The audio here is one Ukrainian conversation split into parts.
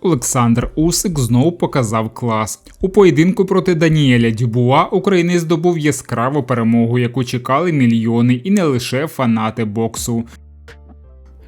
Олександр Усик знову показав клас. У поєдинку проти Даніеля Дюбуа українець здобув яскраву перемогу, яку чекали мільйони, і не лише фанати боксу.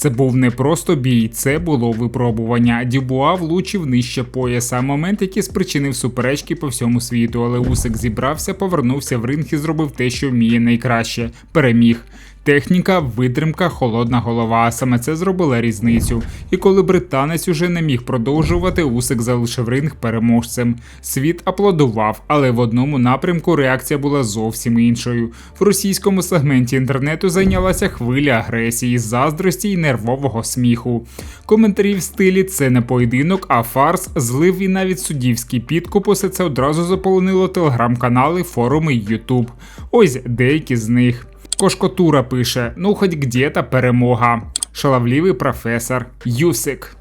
Це був не просто бій, це було випробування. Дюбуа влучив нижче пояса. Момент, який спричинив суперечки по всьому світу, але Усик зібрався, повернувся в ринг і зробив те, що вміє найкраще переміг. Техніка, витримка, холодна голова. Саме це зробила різницю. І коли британець уже не міг продовжувати, Усик залишив ринг переможцем. Світ аплодував, але в одному напрямку реакція була зовсім іншою. В російському сегменті інтернету зайнялася хвиля агресії, заздрості і нервового сміху. Коментарі в стилі це не поєдинок, а фарс, злив і навіть суддівський підкуп. Усе це одразу заполонило телеграм-канали, форуми й Ютуб. Ось деякі з них. Кошкотура пише: ну хоч где-то перемога. Шаловливий професор. Юсик.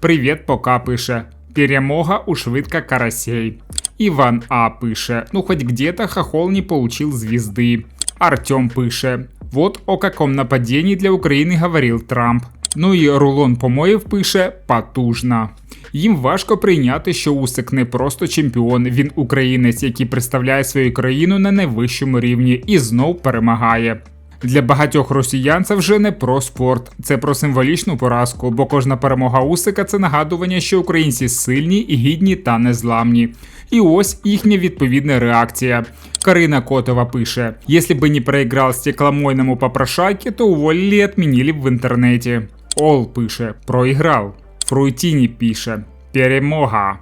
Привіт, пока пише. Перемога у швидка карасей. Іван А пише: ну хоть где-то хохол не получил звезды. Артем пише: Вот о каком нападении для України говорил Трамп. Ну і Рулон Помоєв пише потужно. Їм важко прийняти, що Усик не просто чемпіон, він українець, який представляє свою країну на найвищому рівні і знов перемагає. Для багатьох росіян це вже не про спорт, це про символічну поразку, бо кожна перемога Усика це нагадування, що українці сильні гідні та незламні. І ось їхня відповідна реакція. Карина Котова пише: Якщо би не проіграв стекломойному попрошайке, то уволили і відмінили б в інтернеті. Ол пише: проіграв. Фруйтіні пише «Перемога».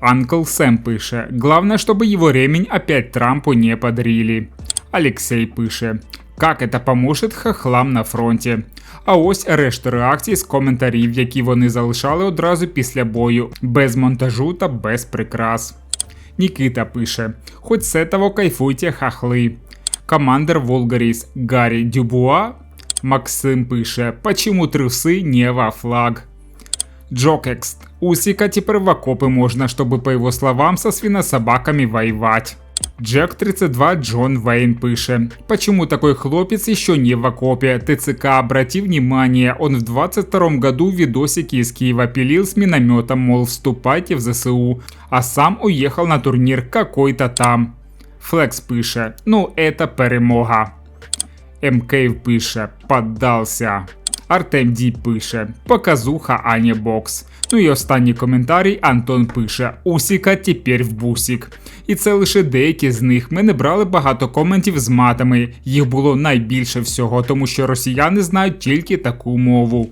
Анкл Сэм пише «Главное, чтобы его ремень опять Трампу не подарили». Алексей пише «Как это поможет хахлам на фронті?» А ось решта реакцій з коментарів, які вони залишали одразу після бою, без монтажу та без прикрас. Нікита пише «Хоть с этого кайфуйте хахли». Командер Волгаріс Гаррі Дюбуа Максим пише «Почему трусы не во флаг?» Джокекст. Усика теперь в окопы можно, чтобы, по его словам, со свинособаками воевать. Джек 32 Джон Вейн пише. Почему такой хлопец еще не в окопе? ТЦК, обрати внимание, он в 22 году видосики из Киева пилил с минометом, мол, вступайте в ЗСУ, а сам уехал на турнир какой-то там. Флекс пише, ну это перемога. МК пише, поддался. Артем Ді пише Показуха ані Бокс. Ну і останній коментарій Антон пише Усіка тепер в бусік. І це лише деякі з них. Ми не брали багато коментів з матами. Їх було найбільше всього, тому що росіяни знають тільки таку мову.